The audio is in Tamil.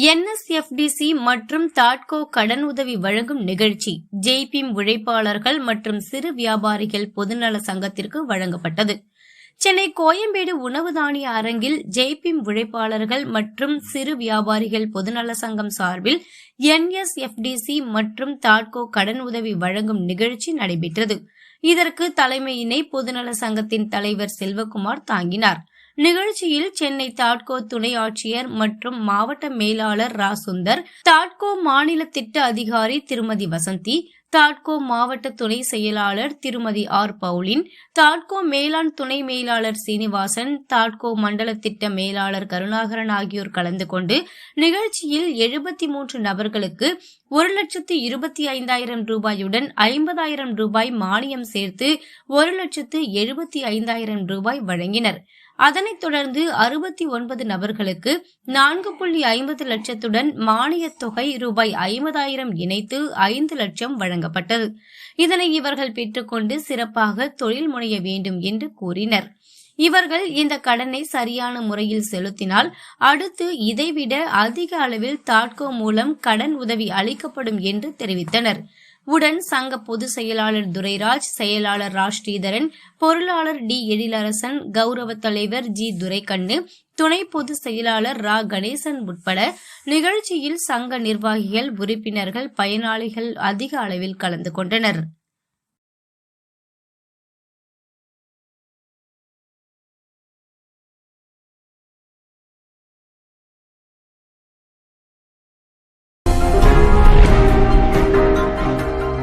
என்எஸ்எஃப்டிசி மற்றும் தாட்கோ கடன் உதவி வழங்கும் நிகழ்ச்சி ஜெய்பீம் உழைப்பாளர்கள் மற்றும் சிறு வியாபாரிகள் பொதுநல சங்கத்திற்கு வழங்கப்பட்டது. சென்னை கோயம்பேடு உணவு தானிய அரங்கில் ஜெய்பீம் உழைப்பாளர்கள் மற்றும் சிறு வியாபாரிகள் பொதுநல சங்கம் சார்பில் என்எஸ்எஃப்டிசி மற்றும் தாட்கோ கடன் உதவி வழங்கும் நிகழ்ச்சி நடைபெற்றது. இதற்கு தலைமையினை பொதுநல சங்கத்தின் தலைவர் செல்வகுமார் தாங்கினார். நிகழ்ச்சியில் சென்னை தாட்கோ துணை ஆட்சியர் மற்றும் மாவட்ட மேலாளர் ரா சுந்தர் தாட்கோ மாநில திட்ட அதிகாரி திருமதி வசந்தி தாட்கோ மாவட்ட துணை செயலாளர் திருமதி ஆர் பவுலின் தாட்கோ மேலாண் துணை மேலாளர் சீனிவாசன் தாட்கோ மண்டல திட்ட மேலாளர் கருணாகரன் ஆகியோர் கலந்து கொண்டு நிகழ்ச்சியில் எழுபத்தி மூன்று நபர்களுக்கு ஒரு லட்சத்து இருபத்தி ஐந்தாயிரம் ரூபாயுடன் ஐம்பதாயிரம் ரூபாய் மானியம் சேர்த்து ஒரு லட்சத்து எழுபத்தி ஐந்தாயிரம் ரூபாய் வழங்கினர். அதனைத் தொடர்ந்து அறுபத்தி ஒன்பது நபர்களுக்கு நான்கு புள்ளி ஐம்பது லட்சத்துடன் மானியத் தொகை ரூபாய் ஐம்பதாயிரம் இணைத்து ஐந்து லட்சம் வழங்கப்பட்டது. இதனை இவர்கள் பெற்றுக்கொண்டு சிறப்பாக தொழில் முனைய வேண்டும் என்று கூறினர். இவர்கள் இந்த கடனை சரியான முறையில் செலுத்தினால் அடுத்து இதைவிட அதிக அளவில் தாட்கோ மூலம் கடன் உதவி அளிக்கப்படும் என்று தெரிவித்தனர். உடன் சங்க பொதுச் செயலாளர் துரைராஜ் செயலாளர் ராஜ் ஸ்ரீதரன் பொருளாளர் டி. எழிலரசன் கௌரவ தலைவர் ஜி. துரைக்கண்ணு துணை பொதுச் செயலாளர் ரா. கணேசன் உட்பட நிகழ்ச்சியில் சங்க நிர்வாகிகள் உறுப்பினர்கள் பயனாளிகள் அதிக அளவில் கலந்து கொண்டனர்.